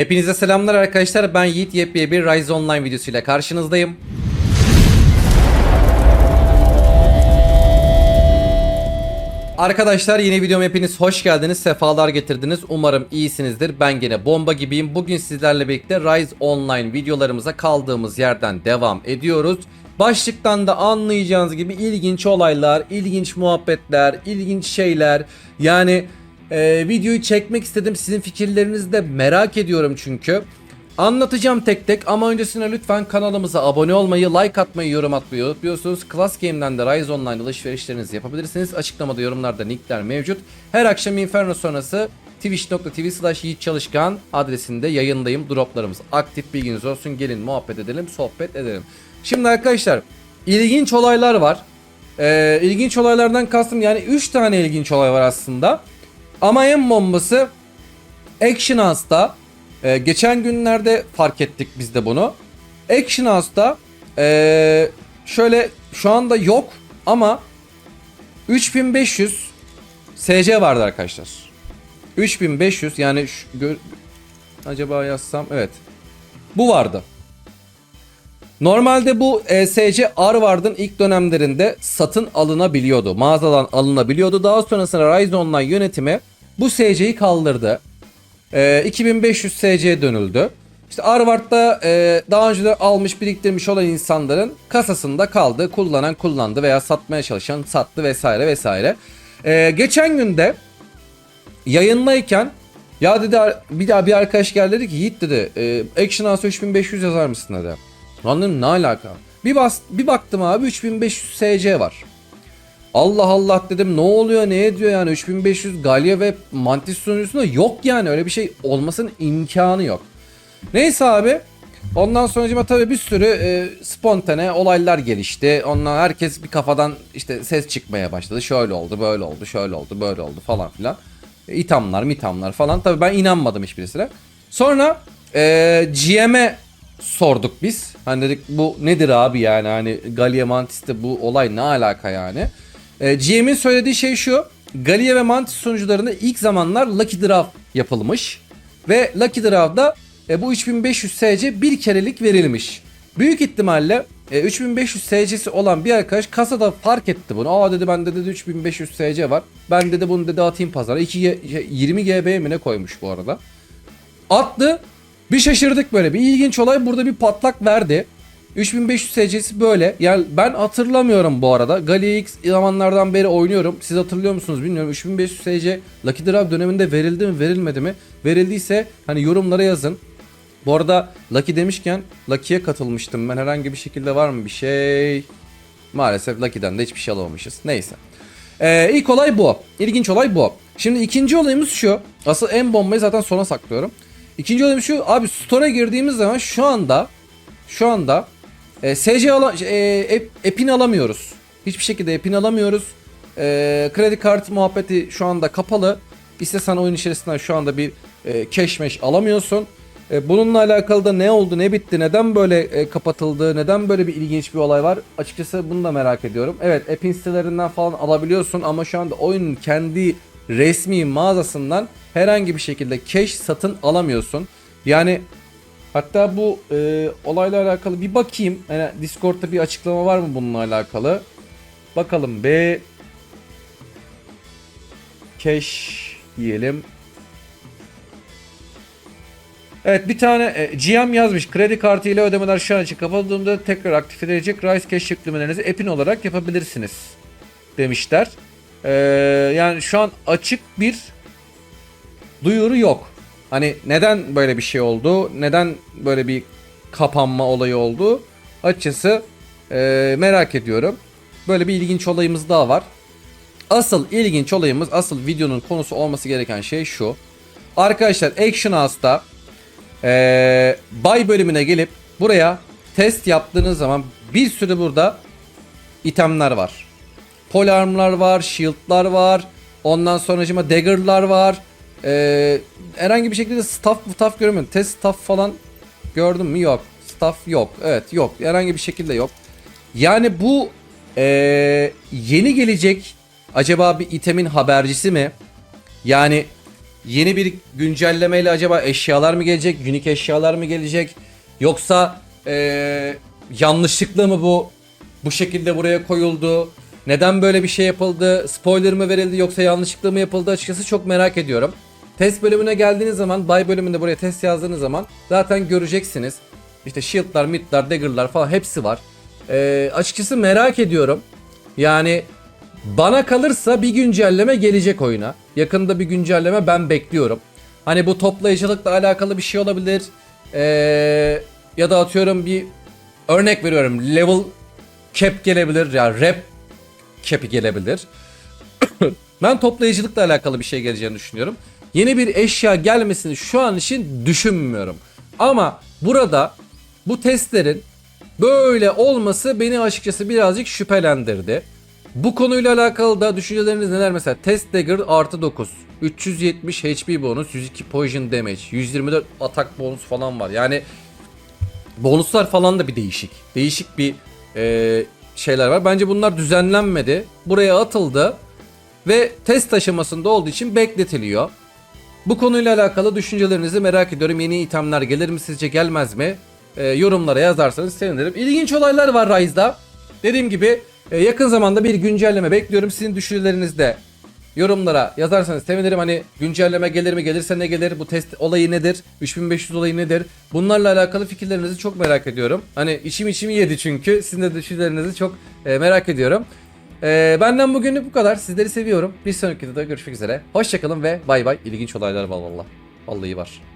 Hepinize selamlar arkadaşlar. Ben Yiğit yepyeni bir Rise Online videosuyla karşınızdayım. Arkadaşlar yeni videoma hepiniz hoş geldiniz, sefalar getirdiniz. Umarım iyisinizdir. Ben gene bomba gibiyim. Bugün sizlerle birlikte Rise Online videolarımıza kaldığımız yerden devam ediyoruz. Başlıktan da anlayacağınız gibi ilginç olaylar, ilginç muhabbetler, ilginç şeyler. Yani e, videoyu çekmek istedim. Sizin fikirlerinizi de merak ediyorum çünkü. Anlatacağım tek tek ama öncesine lütfen kanalımıza abone olmayı, like atmayı, yorum atmayı unutmuyorsunuz. Class Game'den de Rise Online alışverişlerinizi yapabilirsiniz. Açıklamada yorumlarda linkler mevcut. Her akşam Inferno sonrası twitch.tv slash Yiğit adresinde yayındayım. Droplarımız aktif bilginiz olsun. Gelin muhabbet edelim, sohbet edelim. Şimdi arkadaşlar ilginç olaylar var. Ee, ilginç olaylardan kastım yani 3 tane ilginç olay var aslında. Ama en bombası Action House'da e, geçen günlerde fark ettik biz de bunu. Action House'da e, şöyle şu anda yok ama 3500 SC vardı arkadaşlar. 3500 yani şu, acaba yazsam evet. Bu vardı. Normalde bu e, SC Arvard'ın ilk dönemlerinde satın alınabiliyordu. Mağazadan alınabiliyordu. Daha sonrasında Online yönetimi bu SC'yi kaldırdı. E, 2500 SC dönüldü. İşte Arvard'da e, daha önce de almış biriktirmiş olan insanların kasasında kaldı. Kullanan kullandı veya satmaya çalışan sattı vesaire vesaire. E, geçen günde yayınlayken ya dedi bir daha bir arkadaş geldi dedi ki Yiğit dedi e, Action House 3500 yazar mısın dedi. Lan dedim ne alaka? Bir, bas, bir baktım abi 3500 SC var. Allah Allah dedim ne oluyor ne ediyor yani 3500 Galya ve Mantis sunucusunda yok yani öyle bir şey olmasının imkanı yok. Neyse abi ondan sonra tabii bir sürü e, spontane olaylar gelişti. Ondan herkes bir kafadan işte ses çıkmaya başladı. Şöyle oldu böyle oldu şöyle oldu böyle oldu falan filan. E, ithamlar mitamlar falan tabii ben inanmadım hiçbirisine. Sonra e, GM'e sorduk biz. Hani dedik bu nedir abi yani hani Galya Mantis'te bu olay ne alaka yani. E, GM'in söylediği şey şu. Galya ve Mantis sunucularında ilk zamanlar Lucky Draft yapılmış. Ve Lucky Draw'da e, bu 3500 SC bir kerelik verilmiş. Büyük ihtimalle e, 3500 SC'si olan bir arkadaş kasada fark etti bunu. Aa dedi bende dedi 3500 SC var. Ben dedi bunu dedi atayım pazara. 2 20 GB mi ne koymuş bu arada. Attı. Bir şaşırdık böyle. Bir ilginç olay burada bir patlak verdi. 3500 SC'si böyle. Yani ben hatırlamıyorum bu arada. Galio X zamanlardan beri oynuyorum. Siz hatırlıyor musunuz bilmiyorum. 3500 SC Lucky Draw döneminde verildi mi verilmedi mi? Verildiyse hani yorumlara yazın. Bu arada Lucky demişken Lucky'ye katılmıştım. Ben herhangi bir şekilde var mı bir şey? Maalesef Lucky'den de hiçbir şey alamamışız. Neyse. Ee, ilk olay bu. İlginç olay bu. Şimdi ikinci olayımız şu. Asıl en bombayı zaten sona saklıyorum. İkinci olayımız şu. Abi store'a girdiğimiz zaman şu anda şu anda e, SC ala, e, ep, epin alamıyoruz. Hiçbir şekilde epin alamıyoruz. E, kredi kartı muhabbeti şu anda kapalı. İstesen oyun içerisinden şu anda bir e, cashmeş alamıyorsun. E, bununla alakalı da ne oldu, ne bitti, neden böyle e, kapatıldı, neden böyle bir ilginç bir olay var? Açıkçası bunu da merak ediyorum. Evet, Epin sitelerinden falan alabiliyorsun ama şu anda oyunun kendi resmi mağazasından herhangi bir şekilde cash satın alamıyorsun. Yani hatta bu e, olayla alakalı bir bakayım. Yani Discord'da bir açıklama var mı bununla alakalı? Bakalım B cash diyelim. Evet bir tane e, GM yazmış. Kredi kartı ile ödemeler şu an için kapatıldığında tekrar aktif edilecek Rise Cash yüklemelerinizi Epin olarak yapabilirsiniz demişler. Ee, yani şu an açık bir duyuru yok. Hani neden böyle bir şey oldu? Neden böyle bir kapanma olayı oldu? Açıkçası e, merak ediyorum. Böyle bir ilginç olayımız daha var. Asıl ilginç olayımız, asıl videonun konusu olması gereken şey şu. Arkadaşlar Action House'da ee, buy bölümüne gelip buraya test yaptığınız zaman bir sürü burada itemler var. Polarmlar var, shield'lar var. Ondan sonra dagger'lar var. Ee, herhangi bir şekilde staff staff görmedim. Test staff falan gördüm mü? Yok. Staff yok. Evet yok. Herhangi bir şekilde yok. Yani bu ee, yeni gelecek acaba bir itemin habercisi mi? Yani yeni bir güncellemeyle acaba eşyalar mı gelecek? Unique eşyalar mı gelecek? Yoksa eee, yanlışlıkla mı bu bu şekilde buraya koyuldu? Neden böyle bir şey yapıldı? Spoiler mı verildi yoksa yanlışlıkla mı yapıldı? Açıkçası çok merak ediyorum. Test bölümüne geldiğiniz zaman, buy bölümünde buraya test yazdığınız zaman zaten göreceksiniz. İşte shield'lar, mid'lar, dagger'lar falan hepsi var. Ee, açıkçası merak ediyorum. Yani bana kalırsa bir güncelleme gelecek oyuna. Yakında bir güncelleme ben bekliyorum. Hani bu toplayıcılıkla alakalı bir şey olabilir. Ee, ya da atıyorum bir örnek veriyorum. Level cap gelebilir ya rap cap'i gelebilir. ben toplayıcılıkla alakalı bir şey geleceğini düşünüyorum. Yeni bir eşya gelmesini şu an için düşünmüyorum. Ama burada bu testlerin böyle olması beni açıkçası birazcık şüphelendirdi. Bu konuyla alakalı da düşünceleriniz neler? Mesela Test Dagger artı 9. 370 HP bonus, 102 poison damage, 124 atak bonus falan var. Yani bonuslar falan da bir değişik. Değişik bir e, şeyler var. Bence bunlar düzenlenmedi. Buraya atıldı ve test aşamasında olduğu için bekletiliyor. Bu konuyla alakalı düşüncelerinizi merak ediyorum. Yeni itemler gelir mi sizce gelmez mi? E, yorumlara yazarsanız sevinirim. İlginç olaylar var Rise'da. Dediğim gibi e, yakın zamanda bir güncelleme bekliyorum. Sizin düşünceleriniz de yorumlara yazarsanız sevinirim. Hani güncelleme gelir mi? Gelirse ne gelir? Bu test olayı nedir? 3500 olayı nedir? Bunlarla alakalı fikirlerinizi çok merak ediyorum. Hani içim içimi yedi çünkü. Sizin de düşüncelerinizi çok e, merak ediyorum. E, benden bugünlük bu kadar. Sizleri seviyorum. Bir sonraki videoda görüşmek üzere. Hoşçakalın ve bay bay. İlginç olaylar var valla. Vallahi var.